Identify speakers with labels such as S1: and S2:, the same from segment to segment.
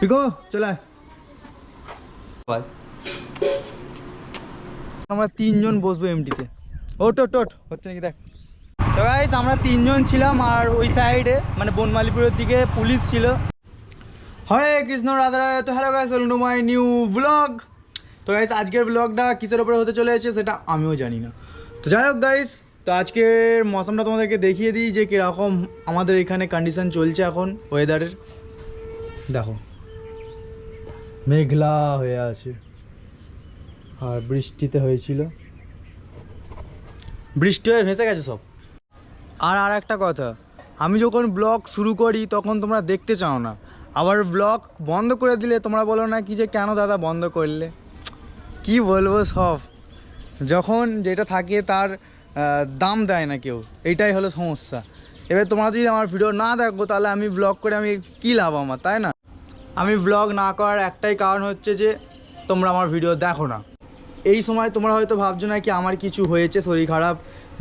S1: পিকো চলে আয়। আমরা তিনজন বসবো এমটিতে ওট ওট ওট হচ্ছে নাকি দেখ। তো গাইস আমরা তিনজন ছিলাম আর ওই সাইডে মানে বনমালীপুরের দিকে পুলিশ ছিল। হরে কৃষ্ণ রাধা রাধা। তো hello guys welcome to my new blog তো গাইস আজকের ব্লগটা কিসের উপরে হতে চলেছে সেটা আমিও জানি না। তো যাই হোক গাইস তো আজকের মৌসুমটা তোমাদেরকে দেখিয়ে দিই যে কীরকম আমাদের এখানে কন্ডিশন চলছে এখন ওয়েদারের দেখো। মেঘলা হয়ে আছে। আর বৃষ্টিতে হয়েছিল। বৃষ্টি হয়ে ভেসে গেছে সব। আর আর একটা কথা আমি যখন ব্লগ শুরু করি তখন তোমরা দেখতে চাও না। আবার ব্লগ বন্ধ করে দিলে তোমরা বলো না কি যে কেন দাদা বন্ধ করলে? কি বলব সব। যখন যেটা থাকে তার দাম দেয় না কেউ। এইটাই হলো সমস্যা। এবার তোমরা যদি আমার ভিডিও না দেখো তাহলে আমি ব্লগ করে আমি কী লাভ আমার তাই না? আমি ব্লগ না করার একটাই কারণ হচ্ছে যে, তোমরা আমার ভিডিও দেখো না। এই সময় তোমরা হয়তো ভাবছ না কি আমার কিছু হয়েছে, শরীর খারাপ,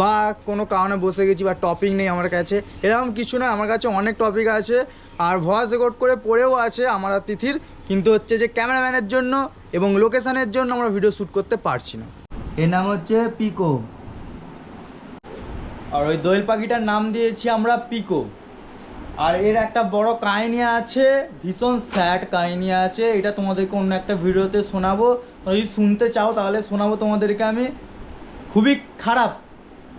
S1: বা কোনো কারণে বসে গেছি, বা টপিক নেই আমার কাছে। এরকম কিছু না, আমার কাছে অনেক টপিক আছে, আর ভয়েস রেকর্ড করে পড়েও আছে আমার তিথির, কিন্তু হচ্ছে যে ক্যামেরাম্যানের জন্য এবং লোকেশানের জন্য আমরা ভিডিও শ্যুট করতে পারছি না। এর নাম হচ্ছে পিকো। আর ওই দোয়েল পাখিটার নাম দিয়েছি আমরা পিকো। আর এর একটা বড় কাহিনী আছে, ভীষণ স্যাড কাহিনী আছে, এটা তোমাদেরকে অন্য একটা ভিডিওতে শোনাবো। যদি শুনতে চাও, তাহলে শোনাবো তোমাদেরকে আমি। খুবই খারাপ,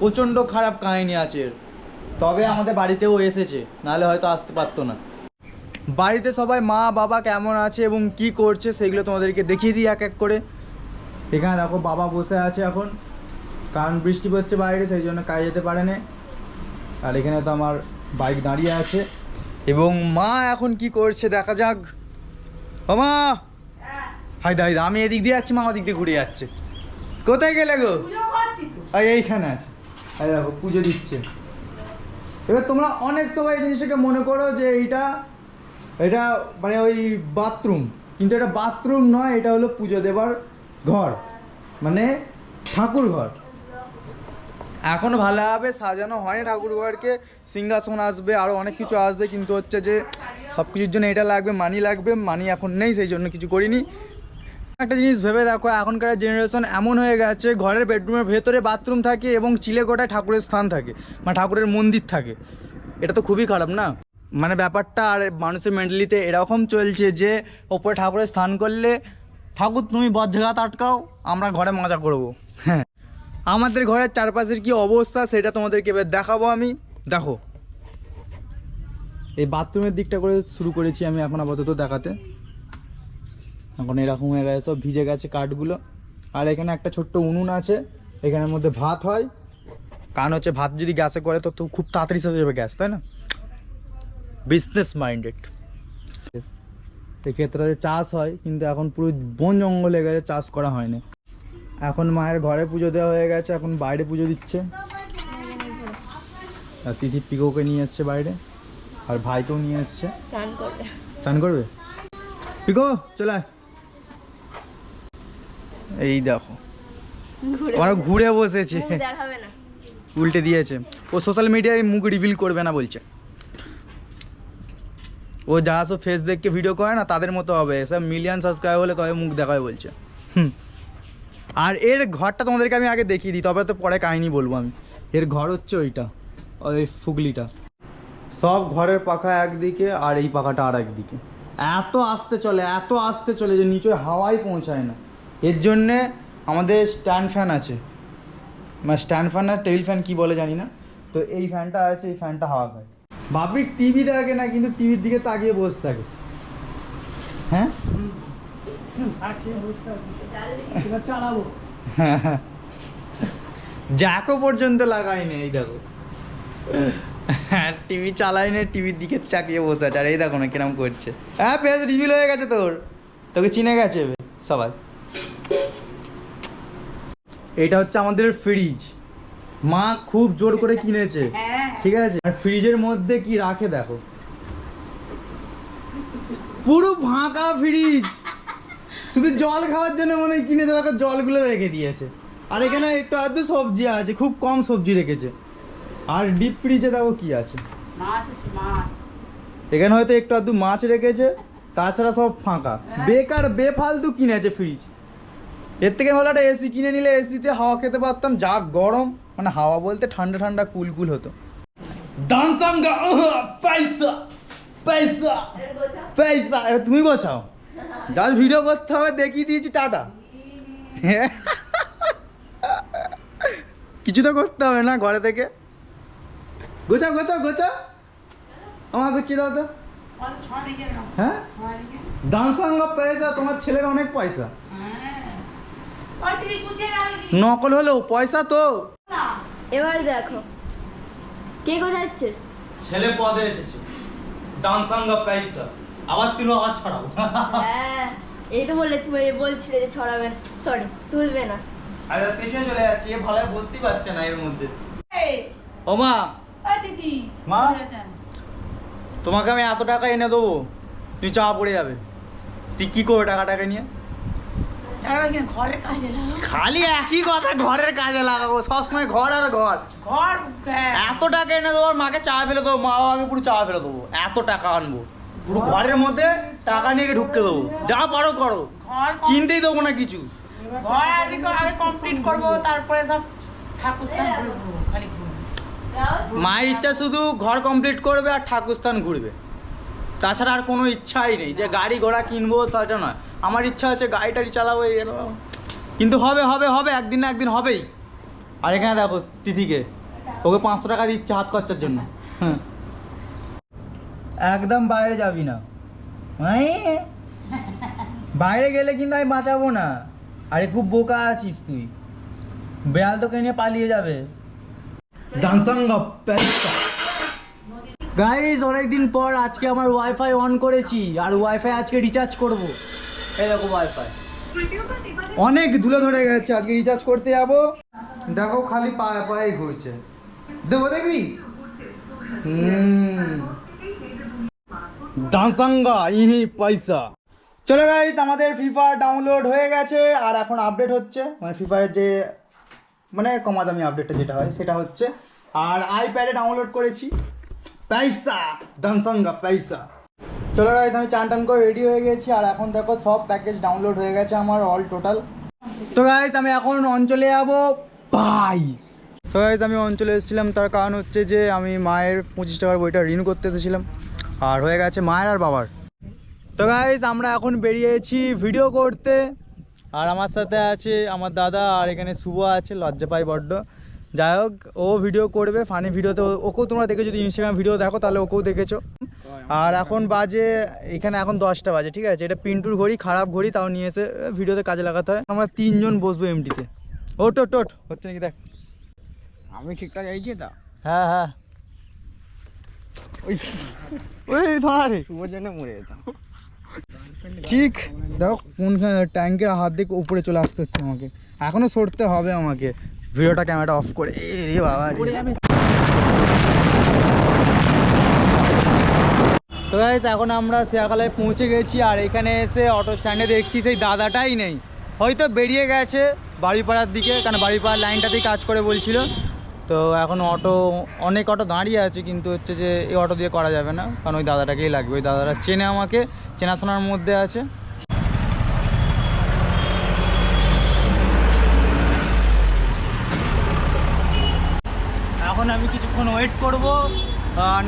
S1: প্রচণ্ড খারাপ কাহিনী আছে এর। তবে আমাদের বাড়িতেও এসেছে, নাহলে হয়তো আসতে পারতো না। বাড়িতে সবাই মা, বাবা কেমন আছে এবং কি করছে, সেগুলো তোমাদেরকে দেখিয়ে দিই এক এক করে। এখানে দেখো, বাবা বসে আছে এখন। কারণ বৃষ্টি পড়ছে বাইরে, সেই জন্য কাজে যেতে পারে না আর এখানে তো আমার বাইক দাঁড়িয়ে আছে। এবং মা এখন কি করছে দেখা যাক। ও মা হাই দা আমি এদিক দিয়ে যাচ্ছি মা ওদিক দিয়ে ঘুরে যাচ্ছে। কোথায় গেলে গো? এইখানে আছে। আরে দেখো পুজো দিচ্ছে। এবার তোমরা অনেক সময় এই জিনিসটাকে মনে করো যে এইটা এটা মানে ওই বাথরুম। কিন্তু এটা বাথরুম নয় এটা হলো পুজো দেবার ঘর। মানে ঠাকুর ঘর এখনও ভালোভাবে সাজানো হয় ঠাকুর ঘরকে সিংহাসন আসবে আরও অনেক কিছু আসবে, কিন্তু হচ্ছে যে সব কিছুর জন্য এটা লাগবে মানি লাগবে মানি এখন নেই, সেই জন্য কিছু করিনি। একটা জিনিস ভেবে দেখো, এখনকার জেনারেশন এমন হয়ে গেছে, ঘরের বেডরুমের ভেতরে বাথরুম থাকে এবং চিলেকোটায় ঠাকুরের স্থান থাকে মানে ঠাকুরের মন্দির থাকে। এটা তো খুবই খারাপ, না? মানে ব্যাপারটা আর মানুষের মেন্টালিতে এরকম চলছে যে, ওপরে ঠাকুরের স্থান করলে, ঠাকুর, তুমি বজ্রঘাত আটকাও, আমরা ঘরে মজা করব। হ্যাঁ। আমাদের ঘরের চারপাশের কি অবস্থা, সেটা তোমাদেরকে এবার দেখাবো আমি। দেখো। এই বাথরুমের দিকটা করে শুরু করেছি আমি এখন আপাতত দেখাতে। এখন এরকম হয়ে গেছে, সব ভিজে গেছে কাঠগুলো। আর এখানে একটা ছোট্ট উনুন আছে, এখানের মধ্যে ভাত হয়। কারণ হচ্ছে ভাত যদি গ্যাসে করে তো খুব তাড়াতাড়ি হয়ে যাবে গ্যাস, তাই না? বিজনেস মাইন্ডেড এক্ষেত্রে চাষ হয়, কিন্তু এখন পুরো বন জঙ্গল গেছে চাষ করা হয়নি। এখন মায়ের ঘরে পুজো দেওয়া হয়ে গেছে, এখন বাইরে পুজো দিচ্ছে। তিথি পিকোকে নিয়ে এসছে বাইরে আর ভাইকেও নিয়ে এসছে।
S2: স্নান করবে।
S1: চান করবে? পিকো চলে আয়। এই দেখো। ওরা ঘুরে বসেছে। উল্টে দিয়েছে। ও সোশ্যাল মিডিয়ায় মুখ রিভিল করবে না বলছে। ও যা সব ফেস দেখকে ভিডিও করে না তাদের মতো হবে। সব মিলিয়ন সাবস্ক্রাইব হলে তবে মুখ দেখাবে বলছে। হুম। আর এর ঘরটা তোমাদেরকে আমি আগে দেখিয়ে দিই তবে তো পরে কাহিনি বলব আমি। এর ঘর হচ্ছে ওইটা। ওই ফুগলিটা। সব ঘরের পাখা একদিকে আর এই পাখাটা আর একদিকে। এত আসতে চলে এত আসতে চলে যে নিচে হাওয়াই পৌঁছায় না। এর জন্যে আমাদের স্ট্যান্ড ফ্যান আছে। মানে স্ট্যান্ড ফ্যান আর টেবিল ফ্যান কী বলে জানি না। তো এই ফ্যানটা আছে এই ফ্যানটা হাওয়া খায়। ভাবি টিভি দেখে না কিন্তু টিভির দিকে তাকিয়ে বসে থাকে। হ্যাঁ? হ্যাঁ। জ্যাকও পর্যন্ত লাগায়নি এই দেখো। হ্যাঁ টিভি চালাই না টিভির দিকে চাকিয়ে বসে আছে। আর এই দেখো না কিরম করছে। হ্যাঁ পেজ রিভিল হয়ে গেছে তোর। তোকে চিনে গেছে সবাই এটা হচ্ছে আমাদের ফ্রিজ মা খুব জোর করে কিনেছে। ঠিক আছে? আর ফ্রিজের মধ্যে কি রাখে দেখো? পুরো ফাঁকা ফ্রিজ শুধু জল খাওয়ার জন্য মনে হয় কিনেছে দেখো জলগুলো রেখে দিয়েছে। আর এখানে একটু আধটু সবজি আছে খুব কম সবজি রেখেছে। আর ডিপ ফ্রিজে দেখো কি আছে?
S3: মাছ আছে মাছ।
S1: এখানে হয়তো একটু আধটু মাছ রেখেছে তাছাড়া সব ফাঁকা। বেকার বেফালতু কিনেছে ফ্রিজ এর থেকে ভালো একটা এসি কিনে নিলে এসিতে হাওয়া খেতে পারতাম যা গরম মানে হাওয়া বলতে ঠান্ডা ঠান্ডা কুল কুল হতো। দানসাঙ্গা পয়সা পয়সা পয়সা তুমি গোছাও। জাস্ট ভিডিও করতে হবে দেখিয়ে দিয়েছি টাটা। কিছু তো করতে হবে না ঘরে থেকে। গোছাও গোছাও গোছাও আমার গুছিয়ে দাও তো। হ্যাঁ? দানসাঙ্গ পয়সা তোমার ছেলের অনেক পয়সা। নকল হলেও পয়সা তো।
S2: এবার দেখো। কে কোথাচ্ছে
S1: ছেলে পদে এসেছে। দানসাঙ্গ পয়সা আবার তুলো আবার ছড়াবো।
S2: হ্যাঁ এই তো বললে তুমি বলছিলে যে ছড়াবে। সরি তুলবে না।
S1: আরে পেছনে চলে যাচ্ছে এ ভালো বুঝতেই পারছে না এর মধ্যে। ও মা? মা তোমাকে আমি এত টাকা এনে দেবো তুই চা পড়ে যাবে। তুই কি করবে টাকাটাকে নিয়ে?
S3: ঘরের কাজে
S1: খালি একই কথা ঘরের কাজে লাগাবো সবসময় ঘর আর ঘর।
S3: ঘর
S1: এত টাকা এনে দেবো মাকে চা ফেলে দেবো মা বাবাকে পুরো চা ফেলে দেবো এত টাকা আনব। পুরো ঘরের মধ্যে টাকা নিয়ে ঢুকতে দেবো। যা পারো করো। কিনতেই দেবো না কিছু।
S3: ঘর আজকে আগে কমপ্লিট করব তারপরে সব ঠাকুর খালি
S1: মায়ের ইচ্ছা শুধু ঘর কমপ্লিট করবে আর ঠাকুরস্থান ঘুরবে। তাছাড়া আর কোনো ইচ্ছাই নেই যে গাড়ি ঘোড়া কিনবো সেটা নয়। আমার ইচ্ছা আছে গাড়ি টাড়ি চালাবো, এই কিন্তু হবে হবে হবে, একদিন না একদিন হবেই। আর এখানে দেখো তিথিকে, ওকে পাঁচশো টাকা দিচ্ছে হাত খরচার জন্য। হ্যাঁ। একদম বাইরে যাবি না। বাইরে গেলে কিন্তু আমি বাঁচাবো না। আরে খুব বোকা আছিস তুই। বেড়াল তোকে নিয়ে পালিয়ে যাবে। গাইজ অনেকদিন পর আজকে আমার ওয়াইফাই অন করেছি আর ওয়াইফাই আজকে রিচার্জ করব। এই দেখো ওয়াইফাই অনেক ধুলো ধরে গেছে আজকে রিচার্জ করতে যাব। দেখো খালি পায়ে পায়ে ঘুরছে। দেখো দেখবি? হুম। দানসাঙ্গা ইহি পয়সা। চলো গাইজ আমাদের ফ্রি ফায়ার ডাউনলোড হয়ে গেছে আর এখন আপডেট হচ্ছে। মানে ফ্রি ফায়ারের যে মানে কমা দামি আপডেটটা যেটা হয়, সেটা হচ্ছে, আর আইপ্যাডে ডাউনলোড করেছি পয়সা দানসাঙ্গা পয়সা চলো গাইজ আমি চান টান করে রেডি হয়ে গেছি, আর এখন দেখো সব প্যাকেজ ডাউনলোড হয়ে গেছে আমার অল টোটাল তো গাইজ আমি এখন অঞ্চলে যাব বাই তো গাইজ আমি অঞ্চলে এসেছিলাম, তার কারণ হচ্ছে যে আমি মায়ের পঁচিশ টাকার বইটা রিনিউ করতে এসেছিলাম, আর হয়ে গেছে মায়ের আর বাবার। তো গাইজ আমরা এখন বেরিয়েছি ভিডিও করতে। আর আমার সাথে আছে আমার দাদা আর এখানে শুভ আছে লজ্জা পাই বড্ড। যাই হোক ও ভিডিও করবে ফানি ভিডিওতে ওকেও তোমরা দেখে যদি ইনস্টাগ্রাম ভিডিও দেখো তাহলে ওকেও দেখেছ। আর এখন বাজে এখানে এখন দশটা বাজে ঠিক আছে? এটা পিন্টুর ঘড়ি খারাপ ঘড়ি তাও নিয়ে এসে ভিডিওতে কাজে লাগাতে হয়। আমরা তিনজন বসবো এমটিতে ও টোট টোট হচ্ছে নাকি দেখ।
S4: আমি ঠিকঠাক যাইছি তো?
S1: হ্যাঁ হ্যাঁ। ওই ওই ধরা রে।
S4: শুভর জন্য মরে যেতাম
S1: ঠিক, দেখো কোনখানে ট্যাঙ্কের হাত দিয়ে উপরে চলে আসতে হচ্ছে আমাকে। এখনও সরতে হবে আমাকে। ভিডিওটা ক্যামেরাটা অফ করে। রে বাবা তো গাইস এখন আমরা শেয়াখালায় পৌঁছে গেছি আর এখানে এসে অটো স্ট্যান্ডে দেখছি সেই দাদাটাই নেই। হয়তো বেরিয়ে গেছে বাড়িপাড়ার দিকে, কারণ বাড়িপাড়ার লাইনটাতেই কাজ করে বলছিল। তো এখন অটো, অনেক অটো দাঁড়িয়ে আছে, কিন্তু হচ্ছে যে এই অটো দিয়ে করা যাবে না, কারণ ওই দাদাটাকেই লাগবে, ওই দাদাটা চেনে আমাকে, চেনাশোনার মধ্যে আছে। এখন আমি কিছুক্ষণ ওয়েট করব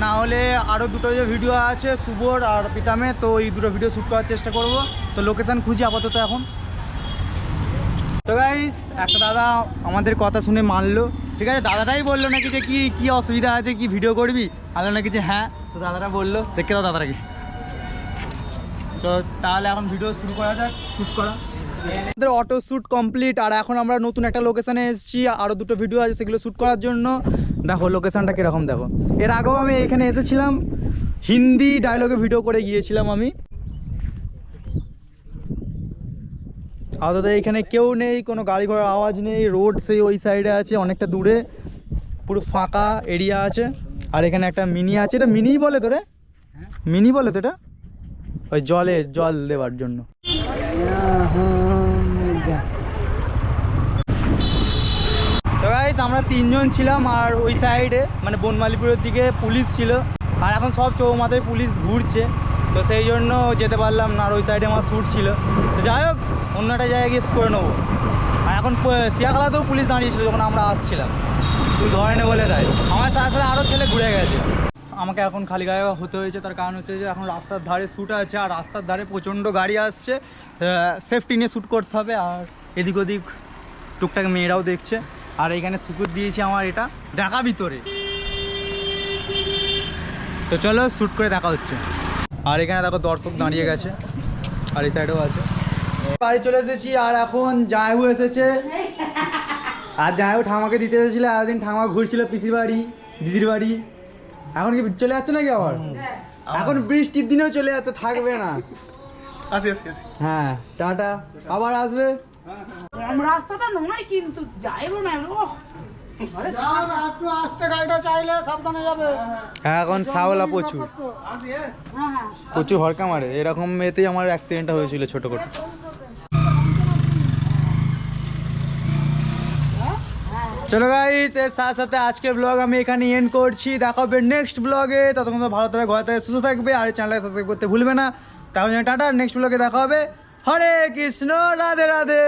S1: না হলে আরও দুটো যে ভিডিও আছে শুভর আর পিতামে তো এই দুটো ভিডিও শ্যুট করার চেষ্টা করব। তো লোকেশান খুঁজি আপাতত এখন। তো গাইস একটা দাদা আমাদের কথা শুনে মানলো। ঠিক আছে, দাদাটাই বলল নাকি যে কি কি অসুবিধা আছে, কি ভিডিও করবি? আলো নাকি যে হ্যাঁ তো দাদাটা বলল দেখে দাও দাদাটাকে। তো তাহলে এখন ভিডিও শুরু করা যাক শ্যুট করা। আমাদের অটো শ্যুট কমপ্লিট আর এখন আমরা নতুন একটা লোকেশানে এসেছি আরও দুটো ভিডিও আছে সেগুলো শ্যুট করার জন্য। দেখো লোকেশানটা কীরকম দেখো। এর আগেও আমি এখানে এসেছিলাম, হিন্দি ডায়লগে ভিডিও করে গিয়েছিলাম আমি। আপাতত এখানে কেউ নেই, কোনো গাড়ি ঘোড়ার আওয়াজ নেই, রোড সেই ওই সাইডে আছে, অনেকটা দূরে, পুরো ফাঁকা এরিয়া আছে। আর এখানে একটা মিনি আছে, এটা মিনিই বলে তো রে মিনি বলে তো এটা ওই জলে, জল দেওয়ার জন্য। আমরা তিনজন ছিলাম, আর ওই সাইডে মানে বনমালীপুরের দিকে পুলিশ ছিল। আর এখন সব চৌমাথায় পুলিশ ঘুরছে। তো সেই জন্য যেতে পারলাম না, আর ওই সাইডে আমার শ্যুট ছিল। তো যাই হোক, অন্য একটা জায়গায় গিয়ে করে নেব। আর এখন শিয়াখালাতেও পুলিশ দাঁড়িয়েছিল যখন আমরা আসছিলাম। শুধু ধরেনি বলে দেয় আমার সাথে সাথে আরও ছেলে ঘুরে গেছে। আমাকে এখন খালি গায়ে হতে হয়েছে, তার কারণ হচ্ছে যে এখন রাস্তার ধারে শ্যুট আছে, আর রাস্তার ধারে প্রচণ্ড গাড়ি আসছে। সেফটি নিয়ে শ্যুট করতে হবে, আর এদিক ওদিক টুকটাক মেয়েরাও দেখছে। আর এখানে শুকুর দিয়েছি আমার এটা দেখা ভিতরে। তো চলো শ্যুট করে দেখা হচ্ছে। আর এখানে দেখো দর্শক দাঁড়িয়ে গেছে আর এই সাইডেও আছে। বাড়ি চলে এসেছি আর এখন জায়ু এসেছে। আর জায়ু ঠামাকে দিতে এসেছিল এতদিন ঠামা ঘুরছিল পিসির বাড়ি দিদির বাড়ি। এখন কি চলে যাচ্ছে নাকি আবার? এখন বৃষ্টির দিনেও চলে যাচ্ছে থাকবে না।
S5: আসি আসি আসি।
S1: হ্যাঁ টাটা। আবার আসবে?
S3: রাস্তাটা নয় কিন্তু যাইবো না
S5: গাড়িটা চাইলে সাবধানে যাবে।
S1: হ্যাঁ এখন শাওলা প্রচুর। প্রচুর হরকা মারে। এরকম এতেই আমার অ্যাক্সিডেন্টটা হয়েছিল ছোট করে। চলো গাইস এর সাথে সাথে আজকের ব্লগ আমি এখানে এন্ড করছি। দেখা হবে নেক্সট ব্লগে ততক্ষণ তো ভালো থাকবে ঘরে থেকে সুস্থ থাকবে। আর চ্যানেলটা সাবস্ক্রাইব করতে ভুলবে না। তাহলে টাটা নেক্সট ব্লগে দেখা হবে। হরে কৃষ্ণ রাধে রাধে।